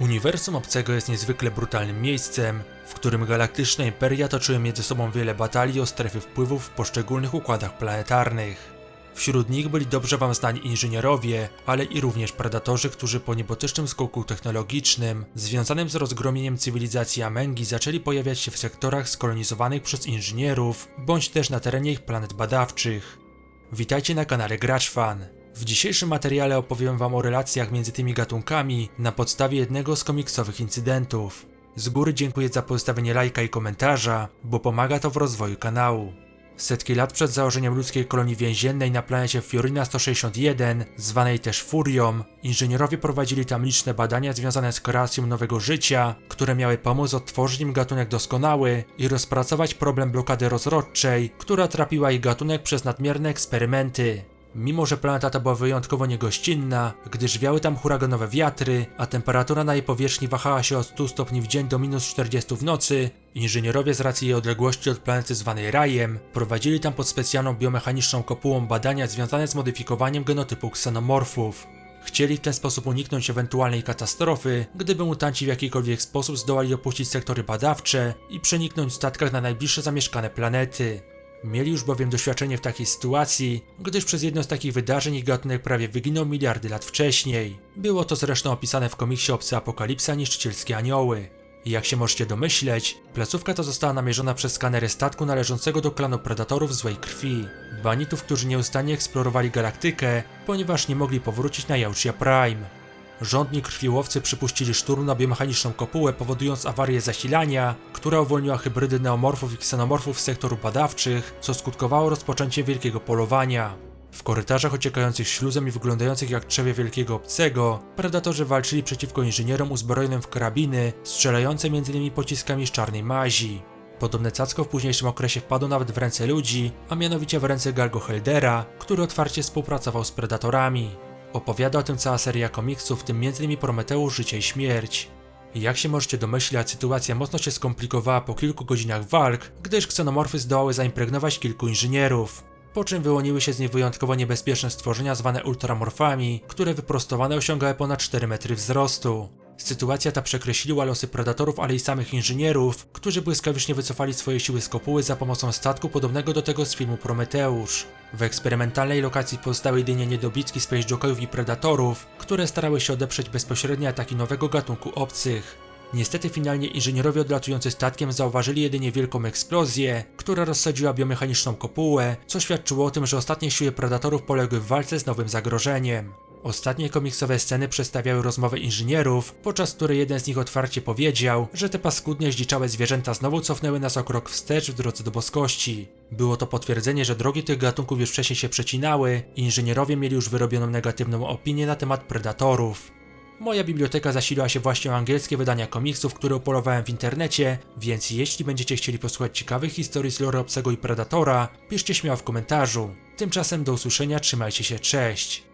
Uniwersum obcego jest niezwykle brutalnym miejscem, w którym galaktyczne imperia toczyły między sobą wiele batalii o strefy wpływów w poszczególnych układach planetarnych. Wśród nich byli dobrze wam znani inżynierowie, ale i również predatorzy, którzy po niebotycznym skoku technologicznym, związanym z rozgromieniem cywilizacji Amengi, zaczęli pojawiać się w sektorach skolonizowanych przez inżynierów, bądź też na terenie ich planet badawczych. Witajcie na kanale Gracz Fan. W dzisiejszym materiale opowiem wam o relacjach między tymi gatunkami na podstawie jednego z komiksowych incydentów. Z góry dziękuję za pozostawienie lajka i komentarza, bo pomaga to w rozwoju kanału. Setki lat przed założeniem ludzkiej kolonii więziennej na planecie Fiorina 161, zwanej też Furią, inżynierowie prowadzili tam liczne badania związane z kreacją nowego życia, które miały pomóc odtworzyć im gatunek doskonały i rozpracować problem blokady rozrodczej, która trapiła ich gatunek przez nadmierne eksperymenty. Mimo, że planeta ta była wyjątkowo niegościnna, gdyż wiały tam huraganowe wiatry, a temperatura na jej powierzchni wahała się od 100 stopni w dzień do minus 40 w nocy, inżynierowie z racji jej odległości od planety zwanej Rajem prowadzili tam pod specjalną biomechaniczną kopułą badania związane z modyfikowaniem genotypu ksenomorfów. Chcieli w ten sposób uniknąć ewentualnej katastrofy, gdyby mutanci w jakikolwiek sposób zdołali opuścić sektory badawcze i przeniknąć w statkach na najbliższe zamieszkane planety. Mieli już bowiem doświadczenie w takiej sytuacji, gdyż przez jedno z takich wydarzeń ich gatunek prawie wyginął miliardy lat wcześniej. Było to zresztą opisane w komiksie Obcy Apokalipsa Niszczycielskie Anioły. Jak się możecie domyśleć, placówka ta została namierzona przez skanery statku należącego do klanu predatorów złej krwi. Banitów, którzy nieustannie eksplorowali galaktykę, ponieważ nie mogli powrócić na Yauchia Prime. Rządni krwiłowcy przypuścili szturm na biomechaniczną kopułę, powodując awarię zasilania, która uwolniła hybrydy neomorfów i ksenomorfów z sektorów badawczych, co skutkowało rozpoczęciem wielkiego polowania. W korytarzach ociekających śluzem i wyglądających jak trzewie wielkiego obcego, predatorzy walczyli przeciwko inżynierom uzbrojonym w karabiny, strzelające m.in. pociskami z czarnej mazi. Podobne cacko w późniejszym okresie wpadło nawet w ręce ludzi, a mianowicie w ręce Galgo Heldera, który otwarcie współpracował z predatorami. Opowiada o tym cała seria komiksów, w tym m.in. Prometeusz, Życie i Śmierć. Jak się możecie domyślać, sytuacja mocno się skomplikowała po kilku godzinach walk, gdyż ksenomorfy zdołały zaimpregnować kilku inżynierów. Po czym wyłoniły się z nich wyjątkowo niebezpieczne stworzenia zwane ultramorfami, które wyprostowane osiągały ponad 4 metry wzrostu. Sytuacja ta przekreśliła losy predatorów, ale i samych inżynierów, którzy błyskawicznie wycofali swoje siły z kopuły za pomocą statku podobnego do tego z filmu Prometeusz. W eksperymentalnej lokacji pozostały jedynie niedobitki Space Jockeyów i Predatorów, które starały się odeprzeć bezpośrednie ataki nowego gatunku obcych. Niestety finalnie inżynierowie odlatujący statkiem zauważyli jedynie wielką eksplozję, która rozsadziła biomechaniczną kopułę, co świadczyło o tym, że ostatnie siły Predatorów poległy w walce z nowym zagrożeniem. Ostatnie komiksowe sceny przedstawiały rozmowę inżynierów, podczas której jeden z nich otwarcie powiedział, że te paskudnie zdziczałe zwierzęta znowu cofnęły nas o krok wstecz w drodze do boskości. Było to potwierdzenie, że drogi tych gatunków już wcześniej się przecinały i inżynierowie mieli już wyrobioną negatywną opinię na temat predatorów. Moja biblioteka zasiliła się właśnie o angielskie wydania komiksów, które upolowałem w internecie, więc jeśli będziecie chcieli posłuchać ciekawych historii z lore obcego i predatora, piszcie śmiało w komentarzu. Tymczasem do usłyszenia, trzymajcie się, cześć!